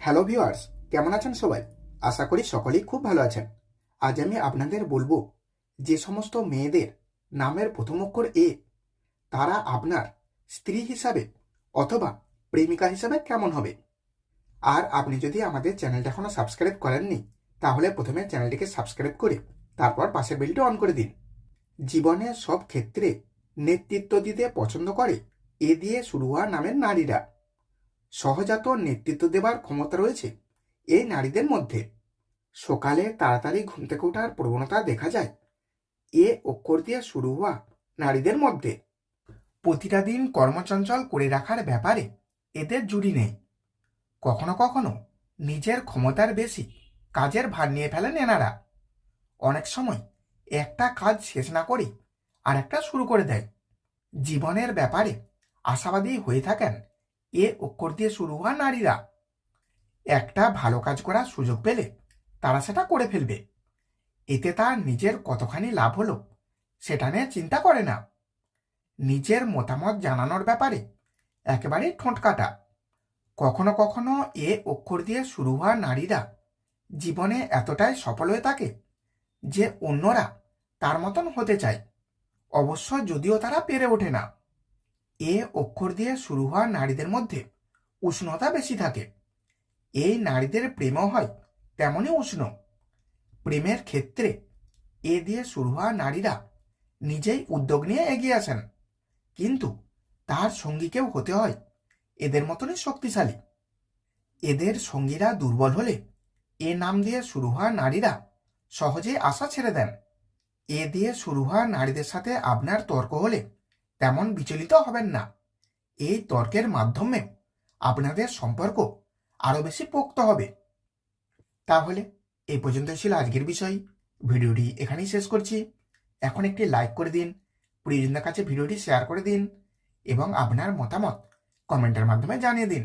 Hello viewers কেমন আছেন সবাই? আশা করি সকলেই খুব ভালো আছেন। আজ আমি আপনাদের বলব, যে সমস্ত মেয়েদের নামের প্রথম অক্ষর এ তারা আপনার স্ত্রী হিসাবে অথবা প্রেমিকা হিসাবে কেমন হবে? আর আপনি যদি আমাদের চ্যানেলটা এখনও সাবস্ক্রাইব করেননি, তাহলে প্রথমে চ্যানেলটিকে সাবস্ক্রাইব করে তারপর পাশের বেলটি অন করে দিন। জীবনে সব ক্ষেত্রে নেতৃত্ব দিতে পছন্দ করে, এ দিয়ে শুরু হওয়া নামের নারীরা। সহজাত নেতৃত্ব দেবার ক্ষমতা রয়েছে এই নারীদের মধ্যে। সকালে তাড়াতাড়ি ঘুম থেকে ওঠার প্রবণতা দেখা যায়। এ অক্ষর দিয়ে শুরু হওয়া নারীদের মধ্যে। প্রতিটা দিন কর্মচঞ্চল করে রাখার ব্যাপারে এদের জুড়ি নেই। কখনো কখনো নিজের ক্ষমতার বেশি কাজের ভার নিয়ে ফেলেন এনারা। অনেক সময় একটা কাজ শেষ না করে আরেকটা শুরু করে দেয়। জীবনের ব্যাপারে আশাবাদী হয়ে থাকেন এ অক্ষর দিয়ে শুরু হওয়া নারীরা। একটা ভালো কাজ করার সুযোগ পেলে তারা সেটা করে ফেলবে। এতে তার নিজের কতখানি লাভ হলো, সেটা নিয়ে চিন্তা করে না। নিজের মতামত জানানোর ব্যাপারে একেবারেই ঠোঁট কাটা। কখনো কখনো এ অক্ষর দিয়ে শুরু হওয়া নারীরা জীবনে এতটাই সফল হয়ে থাকে যে অন্যরা তার মতন হতে চায়। অবশ্য যদিও তারা পেরে ওঠে না। এ অক্ষর দিয়ে শুরু হওয়া নারীদের মধ্যে উষ্ণতা বেশি থাকে। এই নারীদের প্রেমও হয় তেমনই উষ্ণ। প্রেমের ক্ষেত্রে এ দিয়ে শুরু হওয়া নারীরা নিজেই উদ্যোগ নিয়ে এগিয়ে আসেন। কিন্তু তার সঙ্গীকেও হতে হয়, এদের মতনই শক্তিশালী। এদের সঙ্গীরা দুর্বল হলে এ নাম দিয়ে শুরু হওয়া নারীরা সহজেই আশা ছেড়ে দেন। এ দিয়ে শুরু হওয়া নারীদের সাথে আপনার তর্ক হলে তেমন বিচলিত হবেন না। এই তর্কের মাধ্যমে আপনাদের সম্পর্ক আরও বেশি পোক্ত হবে। তাহলে এই পর্যন্ত ছিল আজকের বিষয়। ভিডিওটি এখানেই শেষ করছি। এখন একটি লাইক করে দিন, প্রিয়জনদের কাছে ভিডিওটি শেয়ার করে দিন এবং আপনার মতামত কমেন্টের মাধ্যমে জানিয়ে দিন।